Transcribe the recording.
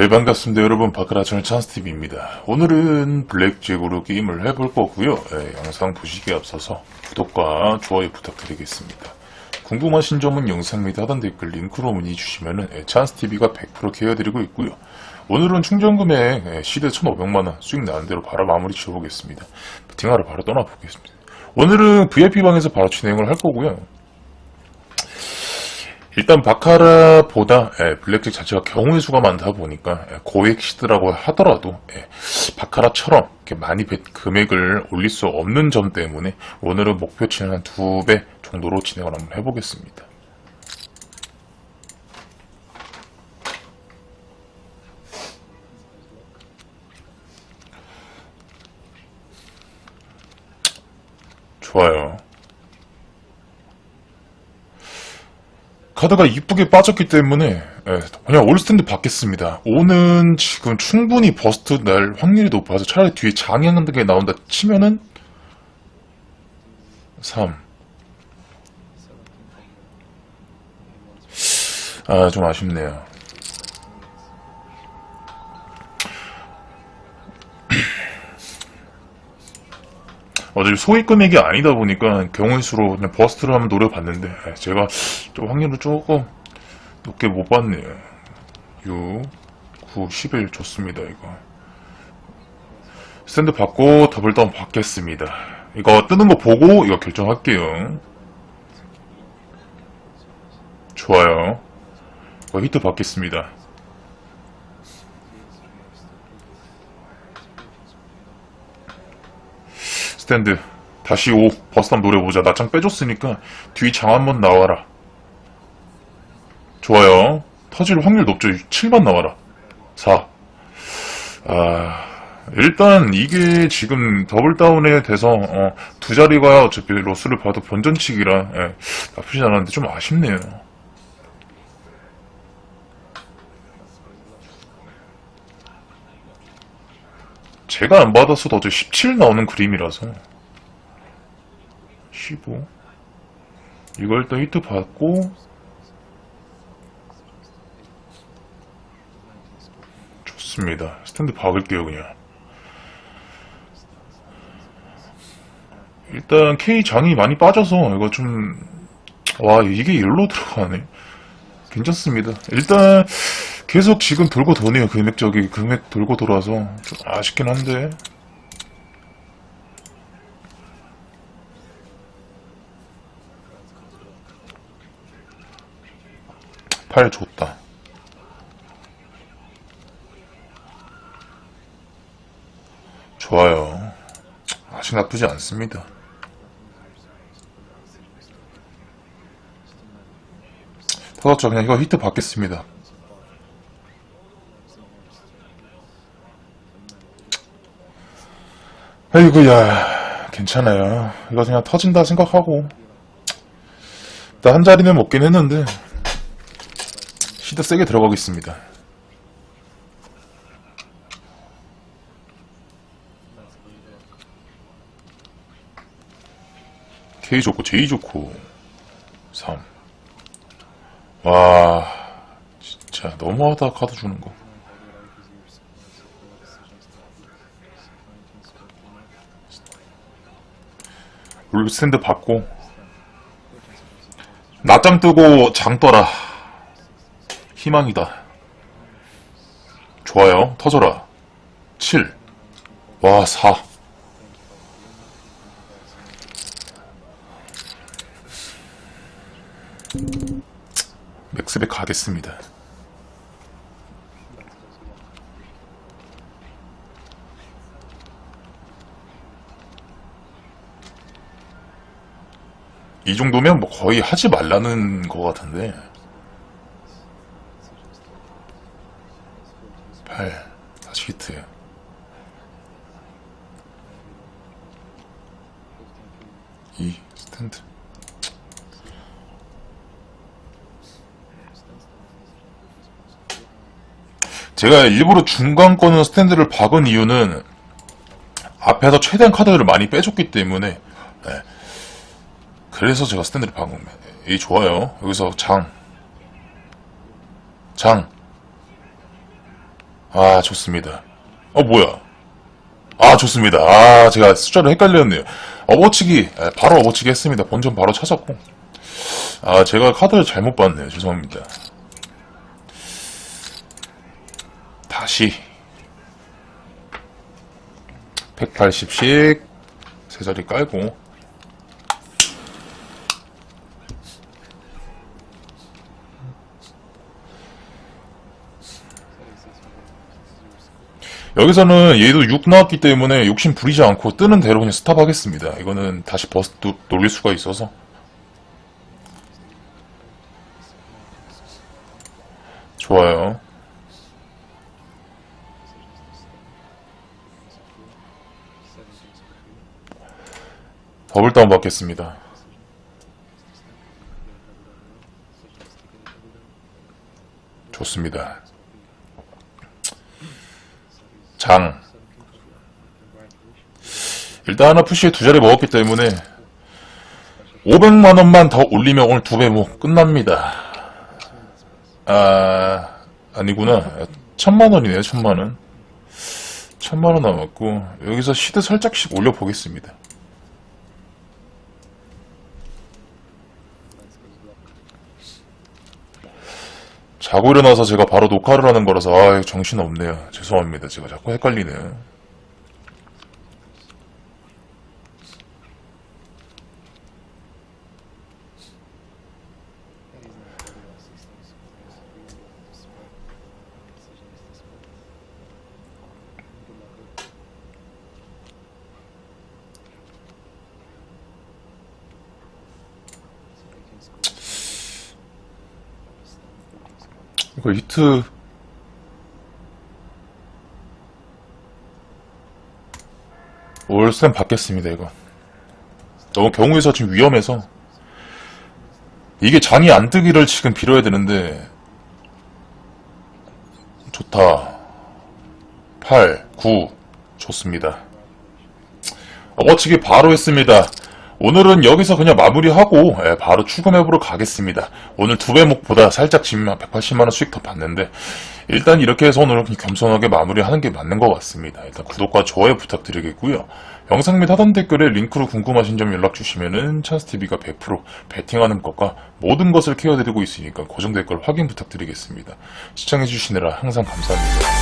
네 반갑습니다. 여러분 바크라천의 찬스TV입니다. 오늘은 블랙잭으로 게임을 해볼 거고요. 예, 영상 보시기에 앞서서 구독과 좋아요 부탁드리겠습니다. 궁금하신 점은 영상 밑에 하단 댓글 링크로 문의 주시면 은 찬스TV가 100% 케어드리고 있고요. 오늘은 충전 금액 예, 시대 1500만원 수익 나는 대로 바로 마무리 지어보겠습니다. 배팅하러 바로 떠나보겠습니다. 오늘은 VIP방에서 바로 진행을 할 거고요 일단 바카라보다 예, 블랙잭 자체가 경우의 수가 많다 보니까 예, 고액 시드라고 하더라도 예, 바카라처럼 이렇게 많이 배- 금액을 올릴 수 없는 점 때문에 오늘은 목표치는 한 두 배 정도로 진행을 한번 해보겠습니다. 좋아요. 카드가 이쁘게 빠졌기 때문에 예, 그냥 올스탠드 받겠습니다. 5는 지금 충분히 버스트 날 확률이 높아서 차라리 뒤에 장애한 게 나온다 치면은 3. 아, 좀 아쉽네요. 어차피 소액 금액이 아니다 보니까 경우의 수로 그냥 버스트를 한번 노려봤는데 아, 제가 좀 확률을 조금 높게 못 봤네요. 6, 9, 11 좋습니다 이거. 스탠드 받고 더블 다운 받겠습니다. 이거 뜨는 거 보고 이거 결정할게요. 좋아요. 이거 히트 받겠습니다. 스탠드. 다시 5 버스tam 노려보자. 나창 빼줬으니까 뒤 장 한번 나와라. 좋아요. 터질 확률 높죠. 7만 나와라. 4 아, 일단 이게 지금 더블 다운에 돼서 어, 두 자리가 어차피 로스를 봐도 본전치기라 예, 나쁘지 않았는데 좀 아쉽네요 제가 안 받았어도 어제 17 나오는 그림이라서. 15 이걸 일단 히트 받고. 좋습니다. 스탠드 박을게요 그냥. 일단 K 장이 많이 빠져서 이거 좀 와 이게 일로 들어가네. 괜찮습니다. 일단 계속 지금 돌고 도네요 금액적이 금액 돌고 돌아서 좀 아쉽긴 한데 팔 좋다. 좋아요. 아직 나쁘지 않습니다. 터졌죠. 그냥 이거 히트 받겠습니다. 아이고야, 괜찮아요. 이거 그냥 터진다 생각하고. 나한 자리는 먹긴 했는데, 시드 세게 들어가겠습니다. K 좋고 J 좋고 3. 와 진짜 너무하다 카드 주는 거. 룰 스탠드 받고 낮장 뜨고 장 떠라. 희망이다. 좋아요. 터져라. 7. 와, 4. 맥스백 가겠습니다. 이 정도면 뭐 거의 하지 말라는 것 같은데. 8 다시 히트 이 스탠드 제가 일부러 중간 거는 스탠드를 박은 이유는 앞에서 최대한 카드를 많이 빼줬기 때문에 네. 그래서 제가 박은 겁니다 이 좋아요 여기서 장 장. 아, 좋습니다. 어, 뭐야. 아, 좋습니다. 아, 제가 숫자를 헷갈렸네요. 업어치기, 에, 바로 업어치기 했습니다. 본전 바로 찾았고. 아, 제가 카드를 잘못 봤네요. 죄송합니다. 다시. 180씩 세 자리 깔고. 여기서는 얘도 6 나왔기 때문에 욕심 부리지 않고 뜨는 대로 그냥 스탑하겠습니다. 이거는 다시 버스 도 돌릴 수가 있어서. 좋아요. 더블 다운 받겠습니다. 좋습니다. 장. 일단 하나 푸시에 두 자리 먹었기 때문에 500만 원만 더 올리면 오늘 두배뭐 끝납니다. 아 아니구나. 천만 원이네요. 천만 원. 천만 원 남았고 여기서 시드 살짝씩 올려 보겠습니다. 자고 일어나서 제가 바로 녹화를 하는 거라서 아 정신 없네요. 죄송합니다. 제가 자꾸 헷갈리네요. 이거 히트. 올쌤 받겠습니다 이거. 너무 경우에서 지금 위험해서. 이게 장이 안 뜨기를 지금 빌어야 되는데. 좋다. 8, 9 좋습니다. 어치기 바로 했습니다 오늘은 여기서 그냥 마무리하고 예, 바로 추가맵으로 가겠습니다. 오늘 두 배목보다 살짝 지금 180만원 수익 더 받는데 일단 이렇게 해서 오늘은 그냥 겸손하게 마무리하는 게 맞는 것 같습니다. 일단 구독과 좋아요 부탁드리겠고요. 영상 및 하단 댓글에 링크로 궁금하신 점 연락 주시면은 찬스TV가 100% 베팅하는 것과 모든 것을 케어드리고 있으니까 고정 댓글 확인 부탁드리겠습니다. 시청해주시느라 항상 감사합니다.